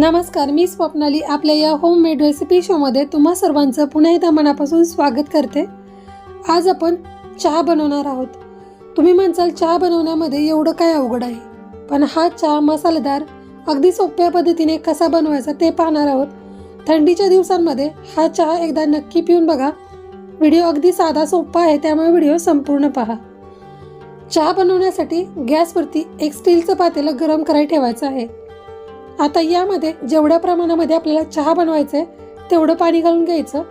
नमस्कार मी स्वप्नाली. आपल्या या होम मेड रेसिपी शोमध्ये तुम्हा सर्वांचं पुन्हा एकदा मनापासून स्वागत करते. आज आपण चहा बनवणार आहोत. तुम्ही म्हणसाल चहा बनवण्यामध्ये एवढं काय अवघड आहे? पण हा चहा मसालेदार अगदी सोप्या पद्धतीने कसा बनवायचा ते पाहणार आहोत. थंडीच्या दिवसांमध्ये हा चहा एकदा नक्की पिऊन बघा. व्हिडिओ अगदी साधा सोपा आहे त्यामुळे व्हिडिओ संपूर्ण पहा. चहा बनवण्यासाठी गॅसवरती एक स्टीलचं पातेलं गरम करायला ठेवायचं आहे. आता यामध्ये जेवढ्या प्रमाणामध्ये आपल्याला चहा बनवायचं आहे तेवढं पाणी घालून घ्यायचं.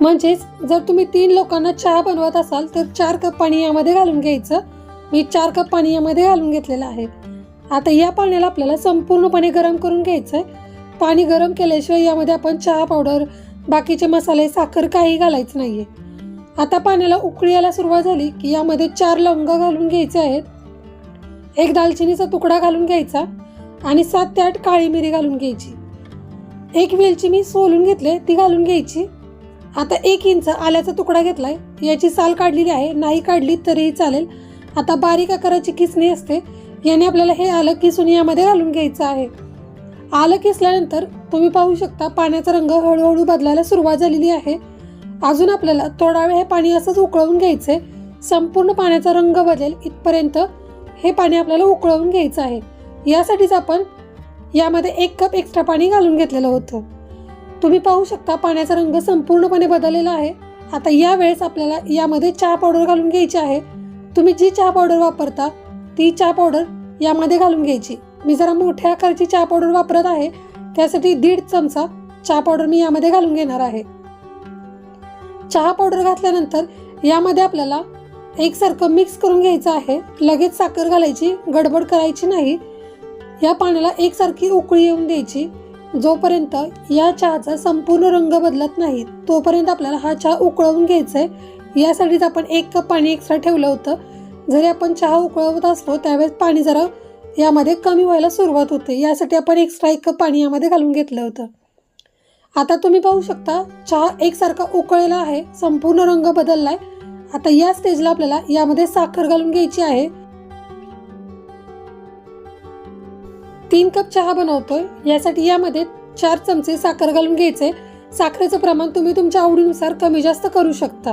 म्हणजेच जर तुम्ही तीन लोकांना चहा बनवत असाल तर चार कप पाणी यामध्ये घालून घ्यायचं. मी चार कप पाणी यामध्ये घालून घेतलेलं आहे. आता या पाण्याला आपल्याला संपूर्णपणे गरम करून घ्यायचं आहे पाणी गरम केल्याशिवाय यामध्ये आपण चहा पावडर बाकीचे मसाले साखर काही घालायचं नाहीये. आता पाण्याला उकळी यायला सुरुवात झाली की यामध्ये चार लवंग घालून घ्यायचे आहेत. एक दालचिनीचा तुकडा घालून घ्यायचा आणि सात ते आठ काळी मिरी घालून घ्यायची. एक वेलची मी सोलून घेतले ती घालून घ्यायची. आता एक इंच आल्याचा तुकडा घेतलाय याची साल काढलेली आहे नाही काढली तरीही चालेल. आता बारीक आकाराची किसणी असते याने आपल्याला हे आलं किसून यामध्ये घालून घ्यायचं आहे. आलं किसल्यानंतर तुम्ही पाहू शकता पाण्याचा रंग हळूहळू बदलायला सुरुवात झालेली आहे. अजून आपल्याला थोडा वेळ हे पाणी असंच उकळवून घ्यायचं आहे संपूर्ण पाण्याचा रंग बदलेल इथपर्यंत. हे पाणी आपल्याला उकळवून घ्यायचं आहे. यासाठीच आपण यामध्ये एक कप एक्स्ट्रा पाणी घालून घेतलेलं होतं. तुम्ही पाहू शकता पाण्याचा रंग संपूर्णपणे बदललेला आहे. आता या वेळेस आपल्याला यामध्ये चहा पावडर घालून घ्यायची आहे. तुम्ही जी चहा पावडर वापरता ती चहा पावडर यामध्ये घालून घ्यायची. मी जरा मोठ्या आकारची चहा पावडर वापरत आहे. त्यासाठी दीड चमचा चहा पावडर मी यामध्ये घालून घेणार आहे. चहा पावडर घातल्यानंतर यामध्ये आपल्याला एकसारखं मिक्स करून घ्यायचं आहे. लगेच साखर घालायची गडबड करायची नाही. या पाण्याला एकसारखी उकळी येऊन द्यायची. जोपर्यंत या चहाचा संपूर्ण रंग बदलत नाही तोपर्यंत आपल्याला हा चहा उकळवून घ्यायचा आहे यासाठीच आपण एक कप पाणी एक्स्ट्रा ठेवलं होतं. जरी आपण चहा उकळवत असलो त्यावेळेस पाणी जरा यामध्ये कमी व्हायला सुरुवात होते. यासाठी आपण एक्स्ट्रा एक कप पाणी यामध्ये घालून घेतलं होतं. आता तुम्ही पाहू शकता चहा एकसारखा उकळलेला आहे संपूर्ण रंग बदलला आहे आता या स्टेजला आपल्याला यामध्ये साखर घालून घ्यायची आहे. तीन कप चहा बनवतोय. यासाठी यामध्ये चार चमचे साखर घालून घ्यायचे. साखरेचं प्रमाण तुम्ही तुमच्या आवडीनुसार कमी जास्त करू शकता.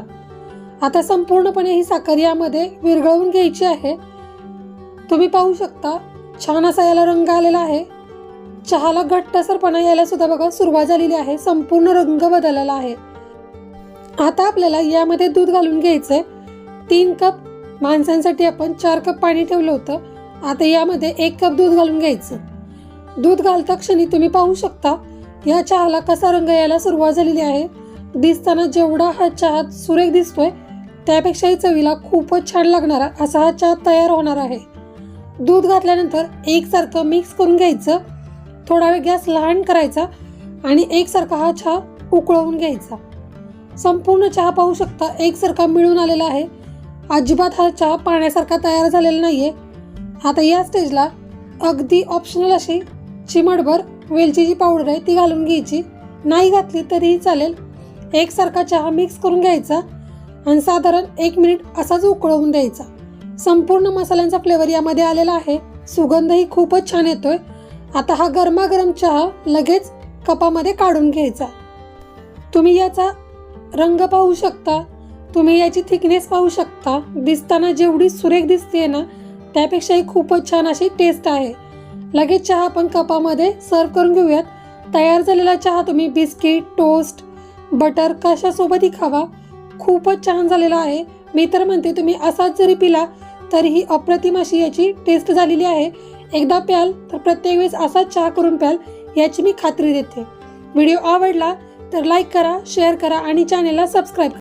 आता संपूर्णपणे ही साखर यामध्ये विरघळवून घ्यायची आहे. तुम्ही पाहू शकता छान असा याला रंग आलेला आहे. चहाला घट्टसरपणा यायला सुद्धा बघा सुरुवात झालेली आहे. संपूर्ण रंग बदललेला आहे. आता आपल्याला यामध्ये दूध घालून घ्यायचं आहे तीन कप माणसांसाठी आपण चार कप पाणी ठेवलं होतं. आता यामध्ये एक कप दूध घालून घ्यायचं. दूध घालता क्षणी तुम्ही पाहू शकता या चहाला कसा रंग यायला सुरुवात झालेली आहे. दिसताना जेवढा हा चहा सुरेख दिसतोय त्यापेक्षाही चवीला खूपच छान लागणारा असा हा चहा तयार होणार आहे. दूध घातल्यानंतर एकसारखं मिक्स करून घ्यायचं. थोडा वेळ गॅस लहान करायचा आणि एकसारखा हा चहा उकळवून घ्यायचा. संपूर्ण चहा पाहू शकता. एकसारखा मिळून आलेला आहे. अजिबात हा चहा पाण्यासारखा तयार झालेला नाही आहे आता या स्टेजला अगदी ऑप्शनल अशी चिमटभर वेलचीची पावडर आहे ती घालून घ्यायची. नाही घातली तरीही चालेल. एकसारखा चहा मिक्स करून घ्यायचा आणि साधारण एक मिनिट असाच उकळवून द्यायचा. संपूर्ण मसाल्यांचा फ्लेवर यामध्ये आलेला आहे. सुगंधही खूपच छान येतोय. आता हा गरमागरम चहा लगेच कपामध्ये काढून घ्यायचा. तुम्ही याचा रंग पाहू शकता. तुम्ही याची थिकनेस पाहू शकता. दिसताना जेवढी सुरेख दिसते ना त्यापेक्षाही खूपच छान अशी टेस्ट आहे. लगेच चहा आपण कपामध्ये सर्व करून घेऊयात. तयार झालेला चहा तुम्ही बिस्किट टोस्ट बटर कशासोबतही खावा. खूपच छान झालेला आहे. मी तर म्हणते तुम्ही असाच जरी पिला तरीही अप्रतिम अशी याची टेस्ट झालेली आहे. एकदा प्याल तर प्रत्येक वेळेस असाच चहा करून प्याल याची मी खात्री देते. व्हिडिओ आवडला तर लाईक करा शेअर करा आणि चॅनेलला सबस्क्राईब करा.